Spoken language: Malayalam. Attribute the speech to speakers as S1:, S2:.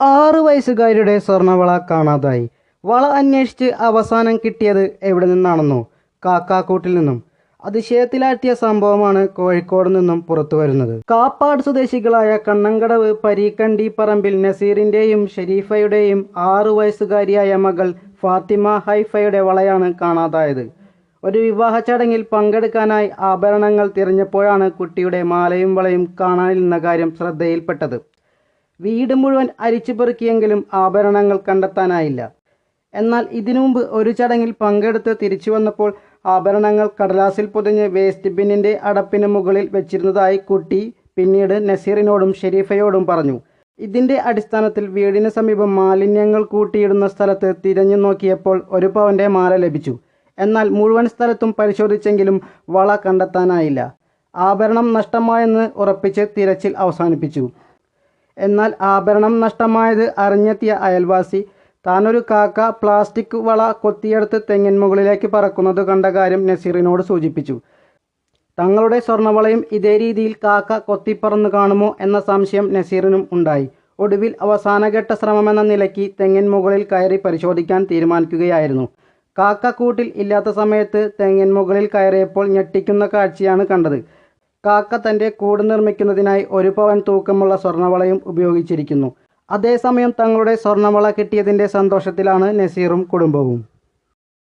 S1: ആറ് വയസ്സുകാരിയുടെ സ്വർണവള കാണാതായി. വള അന്വേഷിച്ച് അവസാനം കിട്ടിയത് എവിടെ നിന്നാണെന്നോ കാക്കാക്കൂട്ടിൽ നിന്നും. അതിശയത്തിലാഴ്ത്തിയ സംഭവമാണ് കോഴിക്കോട് നിന്നും പുറത്തു വരുന്നത്. കാപ്പാട് സ്വദേശികളായ കണ്ണങ്കടവ് പരീക്കണ്ടി പറമ്പിൽ നസീറിന്റെയും ഷെരീഫയുടെയും ആറു വയസ്സുകാരിയായ മകൾ ഫാത്തിമ ഹൈഫയുടെ വളയാണ് കാണാതായത്. ഒരു വിവാഹ ചടങ്ങിൽ പങ്കെടുക്കാനായി ആഭരണങ്ങൾ തിരഞ്ഞപ്പോഴാണ് കുട്ടിയുടെ മാലയും വളയും കാണാനില്ലെന്ന കാര്യം ശ്രദ്ധയിൽപ്പെട്ടത്. വീട് മുഴുവൻ അരിച്ചു പെറുക്കിയെങ്കിലും ആഭരണങ്ങൾ കണ്ടെത്താനായില്ല. എന്നാൽ ഇതിനു മുമ്പ് ഒരു ചടങ്ങിൽ പങ്കെടുത്ത് തിരിച്ചു വന്നപ്പോൾ ആഭരണങ്ങൾ കടലാസിൽ പൊതിഞ്ഞ് വേസ്റ്റ് ബിന്നിന്റെ അടപ്പിന് മുകളിൽ വെച്ചിരുന്നതായി കുട്ടി പിന്നീട് നസീറിനോടും ഷെരീഫയോടും പറഞ്ഞു. ഇതിന്റെ അടിസ്ഥാനത്തിൽ വീടിന് സമീപം മാലിന്യങ്ങൾ കൂട്ടിയിടുന്ന സ്ഥലത്ത് തിരഞ്ഞു നോക്കിയപ്പോൾ ഒരു പവന്റെ മാല ലഭിച്ചു. എന്നാൽ മുഴുവൻ സ്ഥലത്തും പരിശോധിച്ചെങ്കിലും വള കണ്ടെത്താനായില്ല. ആഭരണം നഷ്ടമായെന്ന് ഉറപ്പിച്ച് തിരച്ചിൽ അവസാനിപ്പിച്ചു. എന്നാൽ ആഭരണം നഷ്ടമായത് അറിഞ്ഞെത്തിയ അയൽവാസി താനൊരു കാക്ക പ്ലാസ്റ്റിക് വള കൊത്തിയെടുത്ത് തെങ്ങിൻ മുകളിലേക്ക് പറക്കുന്നത് കണ്ട കാര്യം നസീറിനോട് സൂചിപ്പിച്ചു. തങ്ങളുടെ സ്വർണവളയും ഇതേ രീതിയിൽ കാക്ക കൊത്തിപ്പറന്ന് കാണുമോ എന്ന സംശയം നസീറിനും ഉണ്ടായി. ഒടുവിൽ അവസാനഘട്ട ശ്രമമെന്ന നിലയ്ക്ക് തെങ്ങിൻ മുകളിൽ കയറി പരിശോധിക്കാൻ തീരുമാനിക്കുകയായിരുന്നു. കാക്ക കൂട്ടിൽ ഇല്ലാത്ത സമയത്ത് തെങ്ങിൻ മുകളിൽ കയറിയപ്പോൾ ഞെട്ടിക്കുന്ന കാഴ്ചയാണ് കണ്ടത്. കാക്ക തന്റെ കൂട് നിർമ്മിക്കുന്നതിനായി ഒരു പവൻ തൂക്കമുള്ള സ്വർണവളയും ഉപയോഗിച്ചിരിക്കുന്നു. അതേസമയം തങ്ങളുടെ സ്വർണവള കിട്ടിയതിന്റെ സന്തോഷത്തിലാണ് നസീറും കുടുംബവും.